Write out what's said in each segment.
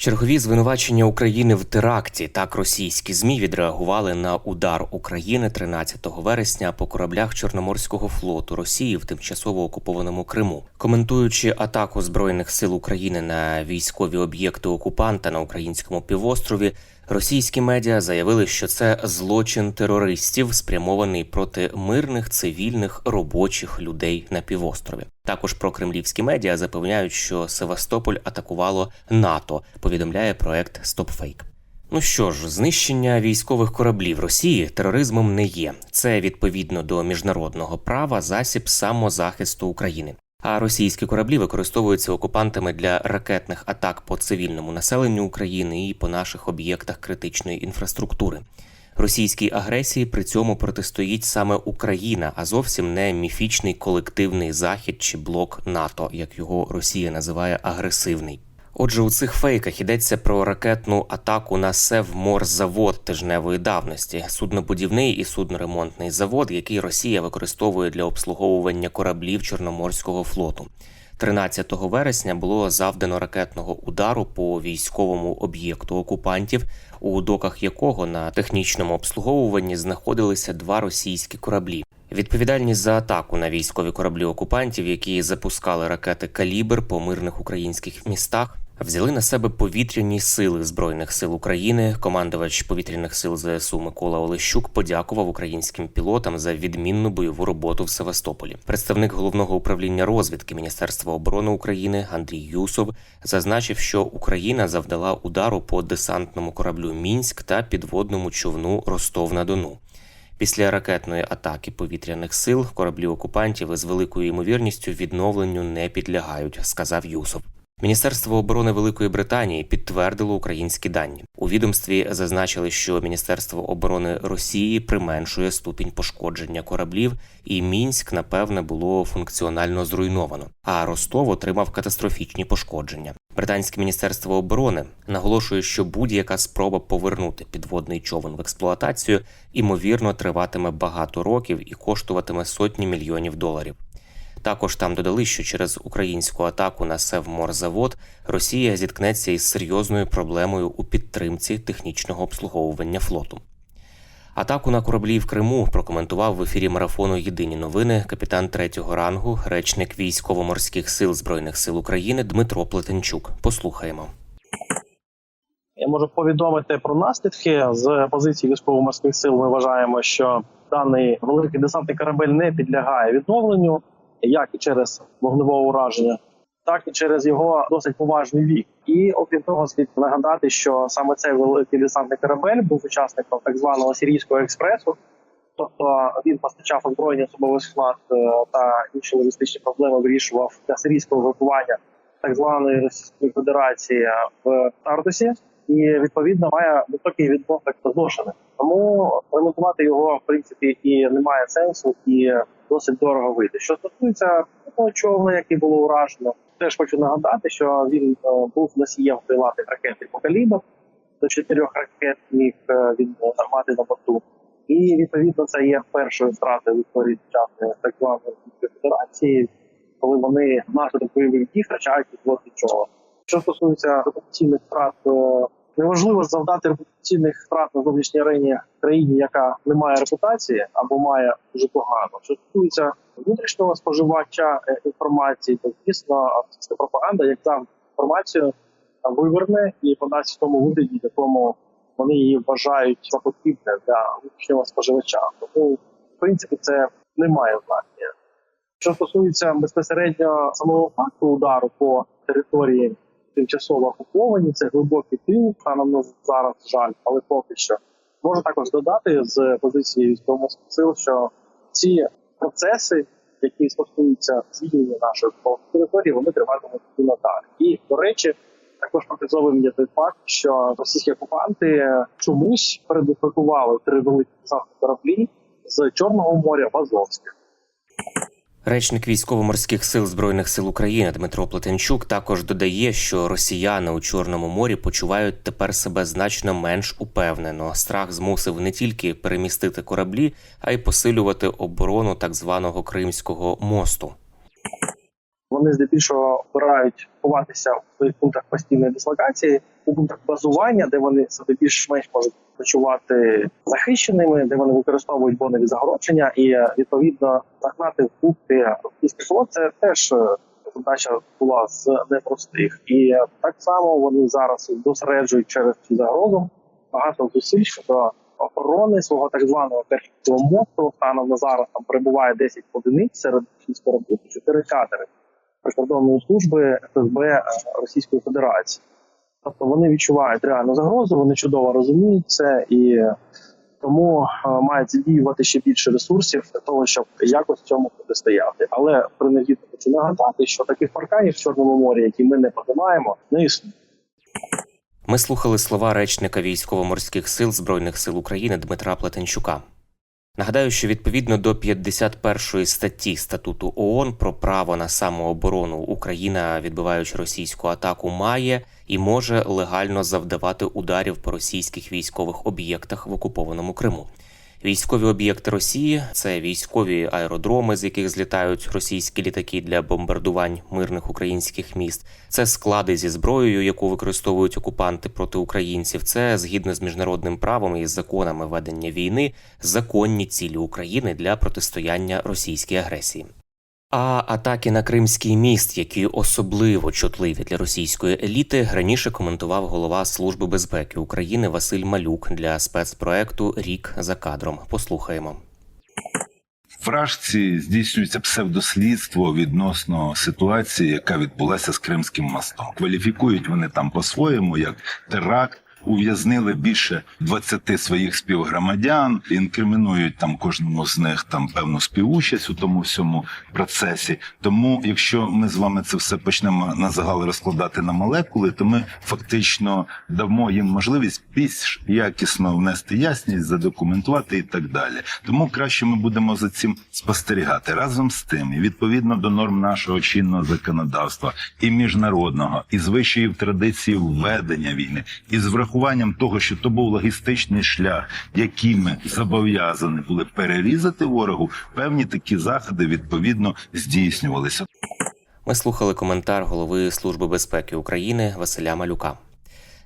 Чергові звинувачення України в теракті так російські змі відреагували на удар України 13 вересня по кораблях Чорноморського флоту Росії в тимчасово окупованому Криму, коментуючи атаку збройних сил України на військові об'єкти окупанта на українському півострові. Російські медіа заявили, що це злочин терористів, спрямований проти мирних цивільних робочих людей на півострові. Також про кремлівські медіа запевняють, що Севастополь атакувало НАТО. Повідомляє проект StopFake. Ну що ж, знищення військових кораблів Росії тероризмом не є. Це відповідно до міжнародного права засіб самозахисту України. А російські кораблі використовуються окупантами для ракетних атак по цивільному населенню України і по наших об'єктах критичної інфраструктури. Російській агресії при цьому протистоїть саме Україна, а зовсім не міфічний колективний захід чи блок НАТО, як його Росія називає агресивний. Отже, у цих фейках йдеться про ракетну атаку на Севморзавод тижневої давності, суднобудівний і судноремонтний завод, який Росія використовує для обслуговування кораблів Чорноморського флоту. 13 вересня було завдано ракетного удару по військовому об'єкту окупантів, у доках якого на технічному обслуговуванні знаходилися два російські кораблі. Відповідальність за атаку на військові кораблі окупантів, які запускали ракети Калібр по мирних українських містах, взяли на себе повітряні сили збройних сил України. Командувач повітряних сил ЗСУ Микола Олещук подякував українським пілотам за відмінну бойову роботу в Севастополі. Представник головного управління розвідки Міністерства оборони України Андрій Юсов зазначив, що Україна завдала удару по десантному кораблю Мінськ та підводному човну Ростов на Дону. Після ракетної атаки повітряних сил кораблі окупантів із великою ймовірністю відновленню не підлягають, сказав Юсов. Міністерство оборони Великої Британії підтвердило українські дані. У відомстві зазначили, що Міністерство оборони Росії применшує ступінь пошкодження кораблів, і мінськ, напевне, було функціонально зруйновано. А Ростов отримав катастрофічні пошкодження. Британське міністерство оборони наголошує, що будь-яка спроба повернути підводний човен в експлуатацію імовірно триватиме багато років і коштуватиме сотні мільйонів доларів. Також там додали, що через українську атаку на Севморзавод Росія зіткнеться із серйозною проблемою у підтримці технічного обслуговування флоту. Атаку на кораблі в Криму прокоментував в ефірі марафону Єдині новини капітан третього рангу, речник військово-морських сил збройних сил України Дмитро Плетенчук. Послухаємо. Я можу повідомити про наслідки з позиції військово-морських сил. Ми вважаємо, що даний великий десантний корабель не підлягає відновленню, як і через вогневе ураження, так і через його досить поважний вік. І окрім того, слід нагадати, що саме цей великий десантний корабель був учасником так званого сирійського експресу. Тобто він постачав озброєння особовий склад е, та інші логістичні проблеми вирішував для сирійського групування так званої Російської Федерації в Тартусі, і відповідно має високий відсоток зношених. Тому ремонтувати його в принципі і немає сенсу, і досить дорого вийде. Що стосується того човна, який було уражено, теж хочу нагадати, що він е, був носієм крилатих ракет типу «Калібр». до чотирьох ракет міг е, він армати на борту. І відповідно це є першою втратою в історії сучасної званої Федерації, коли вони внаслідок бойових дій втрачають підводний човен. Що стосується репутаційних втрат е, Неважливо завдати репутаційних втрат на зовнішній арені країні, яка не має репутації або має дуже погано. Що стосується внутрішнього споживача е, інформації, то звісно, російська пропаганда, як завжди, інформацію е, виверне і подасть в тому вигляді, якому вони її вважають за потрібне для внутрішнього споживача. Тому, в принципі, це не має значення. Що стосується безпосередньо самого факту удару по території тимчасово окуповані, це глибокий тил, станом на зараз жаль, але поки що можу також додати з позиції військових сил, що ці процеси, які стосуються звільнення окупованої території, вони триватимуть і надалі. І до речі, також показовим є той факт, що російські окупанти чомусь передислокували три великі десантні кораблі з Чорного моря в Азовське. Речник військово-морських сил збройних сил України Дмитро Плетенчук також додає, що росіяни у Чорному морі почувають тепер себе значно менш упевнено. Страх змусив не тільки перемістити кораблі, а й посилювати оборону так званого Кримського мосту. Вони здебільшого обирають ховатися в своїх пунктах постійної дислокації, у пунктах базування, де вони себе більш-менш можуть почувати захищеними, де вони використовують бонові загородження, і е, відповідно загнати в пункти російських флот. Це теж е, задача була з непростих, і е, так само вони зараз зосереджують через цю загрозу багато зусиль щодо охорони свого так званого Керченського мосту. Станом на зараз там перебуває 10 одиниць серед шість кораблів, 4 катери прикордонної служби ФСБ е, Російської Федерації. Тобто вони відчувають реальну загрозу, вони чудово розуміють це і тому е, мають задіювати ще більше ресурсів для того, щоб якось цьому протистояти. Але принагідно хочу нагадати, що таких парканів в Чорному морі, які ми не подимаємо, не існує. Ми слухали слова речника військово-морських сил збройних сил України Дмитра Плетенчука. Нагадаю, що відповідно до 51 статті статуту ООН про право на самооборону Україна, відбиваючи російську атаку, має і може легально завдавати ударів по російських військових об'єктах в окупованому Криму. Військові об'єкти Росії це військові аеродроми, з яких злітають російські літаки для бомбардувань мирних українських міст. Це склади зі зброєю, яку використовують окупанти проти українців. Це згідно з міжнародним правом і законами ведення війни, законні цілі України для протистояння російській агресії. А атаки на Кримський міст, які особливо чутливі для російської еліти, раніше коментував голова Служби безпеки України Василь Малюк для спецпроекту Рік за кадром. Послухаємо. Вражці здійснюється псевдослідство відносно ситуації, яка відбулася з Кримським мостом. Кваліфікують вони там по-своєму як теракт. Ув'язнили більше 20 своїх співгромадян, інкримінують там кожному з них там певну співучасть у тому всьому процесі. Тому, якщо ми з вами це все почнемо на загал розкладати на молекули, то ми фактично дамо їм можливість більш якісно внести ясність, задокументувати і так далі. Тому краще ми будемо за цим спостерігати разом з тим, і відповідно до норм нашого чинного законодавства і міжнародного, і з вищої традиції введення війни, і з врахуванням того, що то був логістичний шлях, який ми зобов'язані були перерізати ворогу, певні такі заходи відповідно здійснювалися. Ми слухали коментар голови Служби безпеки України Василя Малюка.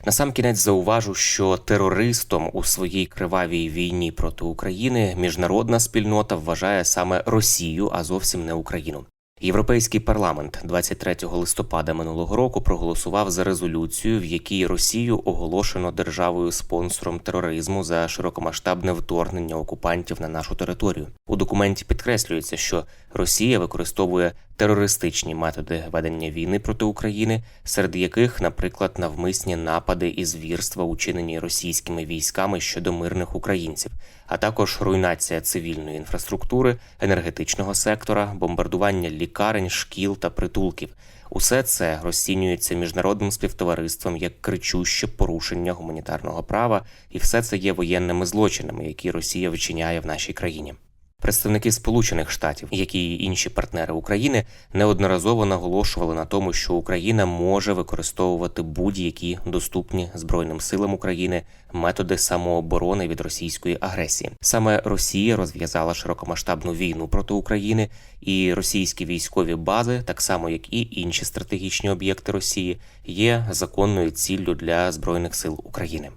Насамкінець зауважу, що терористом у своїй кривавій війні проти України міжнародна спільнота вважає саме Росію, а зовсім не Україну. Європейський парламент 23 листопада минулого року проголосував за резолюцію, в якій Росію оголошено державою спонсором тероризму за широкомасштабне вторгнення окупантів на нашу територію. У документі підкреслюється, що Росія використовує терористичні методи ведення війни проти України, серед яких, наприклад, навмисні напади і звірства, учинені російськими військами щодо мирних українців, а також руйнація цивільної інфраструктури, енергетичного сектора, бомбардування лікарень, шкіл та притулків. Усе це розцінюється міжнародним співтовариством як кричуще порушення гуманітарного права, і все це є воєнними злочинами, які Росія вчиняє в нашій країні. Представники Сполучених Штатів, які й інші партнери України, неодноразово наголошували на тому, що Україна може використовувати будь-які доступні збройним силам України методи самооборони від російської агресії. Саме Росія розв'язала широкомасштабну війну проти України, і російські військові бази, так само як і інші стратегічні об'єкти Росії, є законною ціллю для збройних сил України.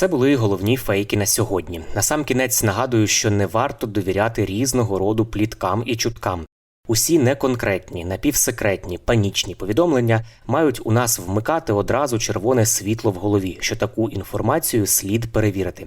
Це були головні фейки на сьогодні. Насамкінець нагадую, що не варто довіряти різного роду пліткам і чуткам. Усі неконкретні, напівсекретні, панічні повідомлення мають у нас вмикати одразу червоне світло в голові, що таку інформацію слід перевірити.